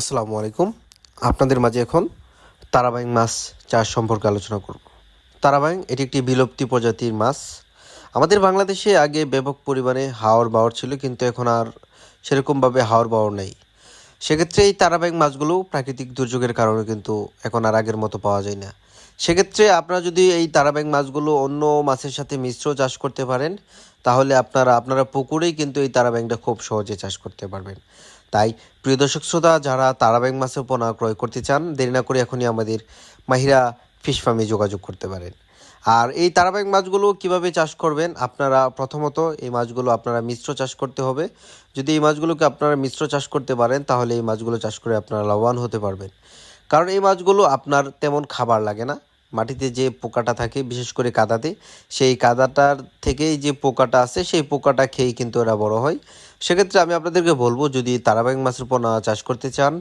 আসসালামু আলাইকুম। আপনাদের মাঝে এখন তারাবাইং মাছ চাষ সম্পর্কে আলোচনা করব। তারাবাইং, এটি একটি বিলুপ্তি প্রজাতির মাছ। আমাদের বাংলাদেশে আগে ব্যাপক পরিমাণে হাওর বাওয়ার ছিল, কিন্তু এখন আর সেরকমভাবে হাওর বাওয়ার নেই। সেক্ষেত্রে এই তারাবাহিক মাছগুলো প্রাকৃতিক দুর্যোগের কারণে কিন্তু এখন আর আগের মতো পাওয়া যায় না। সেক্ষেত্রে আপনারা যদি এই তারাবাহিক মাছগুলো অন্য মাছের সাথে মিশ্র চাষ করতে পারেন, তাহলে আপনারা আপনারা পুকুরেই কিন্তু এই তারাবাহিকটা খুব সহজে চাষ করতে পারবেন। তাই প্রিয় দর্শক শ্রোতা, যারা তারাবাহিক মাছের পোনা ক্রয় করতে চান, দেরি না করে এখনই আমাদের মাহিরা ফিশ ফার্মে যোগাযোগ করতে পারেন। আর এই তারাবাহিক মাছগুলো কীভাবে চাষ করবেন? আপনারা প্রথমত এই মাছগুলো আপনারা মিশ্র চাষ করতে হবে। যদি এই মাছগুলোকে আপনারা মিশ্র চাষ করতে পারেন, তাহলে এই মাছগুলো চাষ করে আপনারা লাভবান হতে পারবেন। কারণ এই মাছগুলো আপনার তেমন খাবার লাগে না। মাটিতে যে পোকাটা থাকে, বিশেষ করে কাদাতে, সেই কাদাটার থেকেই যে পোকাটা আছে, সেই পোকাটা খেয়েই কিন্তু এরা বড় হয়। সেক্ষেত্রে আমি আপনাদেরকে বলব, যদি তারাবাইং মাছের পোনা চাষ করতে চান,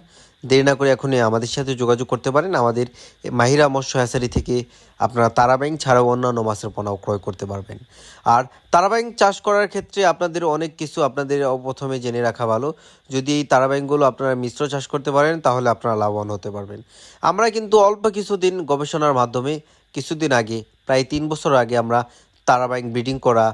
দেরি না করে এখনই আমাদের সাথে যোগাযোগ করতে পারেন। আমাদের মাহিরা মৎস্য হ্যাচারি থেকে আপনারা তারাবাইং ছাড়াও অন্যান্য মাছের পোনাও ক্রয় করতে পারবেন। আর তারাবাইং চাষ করার ক্ষেত্রে আপনাদের অনেক কিছু আপনাদের প্রথমে জেনে রাখা ভালো। যদি এই তারাবাইংগুলো আপনারা মিশ্র চাষ করতে পারেন, তাহলে আপনারা লাভবান হতে পারবেন। আমরা কিন্তু অল্প কিছুদিন গবেষণার মাধ্যমে কিছুদিন আগে, প্রায় তিন বছর আগে আমরা তারাবাইং ব্রিডিং করা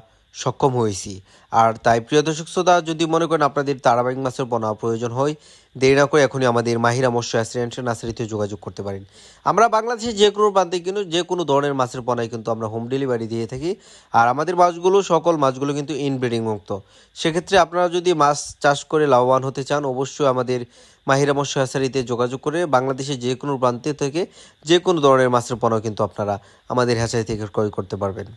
সক্ষম হয়েছি। আর তাই, প্রিয় দর্শক শ্রোতা, যদি মনে করেন আপনাদের তারাবাহিক মাছের পোনা প্রয়োজন হয়, দেরি না করে এখনই আমাদের মাহিরা মৎস্য অ্যাসিডেন্ট নার্সারিতে যোগাযোগ করতে পারেন। আমরা বাংলাদেশে যে কোনো প্রান্তে কিন্তু যে কোনো ধরনের মাছের পোনায় কিন্তু আমরা হোম ডেলিভারি দিয়ে থাকি। আর আমাদের মাছগুলো, সকল মাছগুলো কিন্তু ইনব্রিডিং মুক্ত। সেক্ষেত্রে আপনারা যদি মাছ চাষ করে লাভবান হতে চান, অবশ্যই আমাদের মাহিরা মৎস্য হ্যাচারিতে যোগাযোগ করে বাংলাদেশের যে কোনো প্রান্তে থেকে যে কোনো ধরনের মাছের পোনা কিন্তু আপনারা আমাদের হ্যাচারি থেকে ক্রয় করতে পারবেন।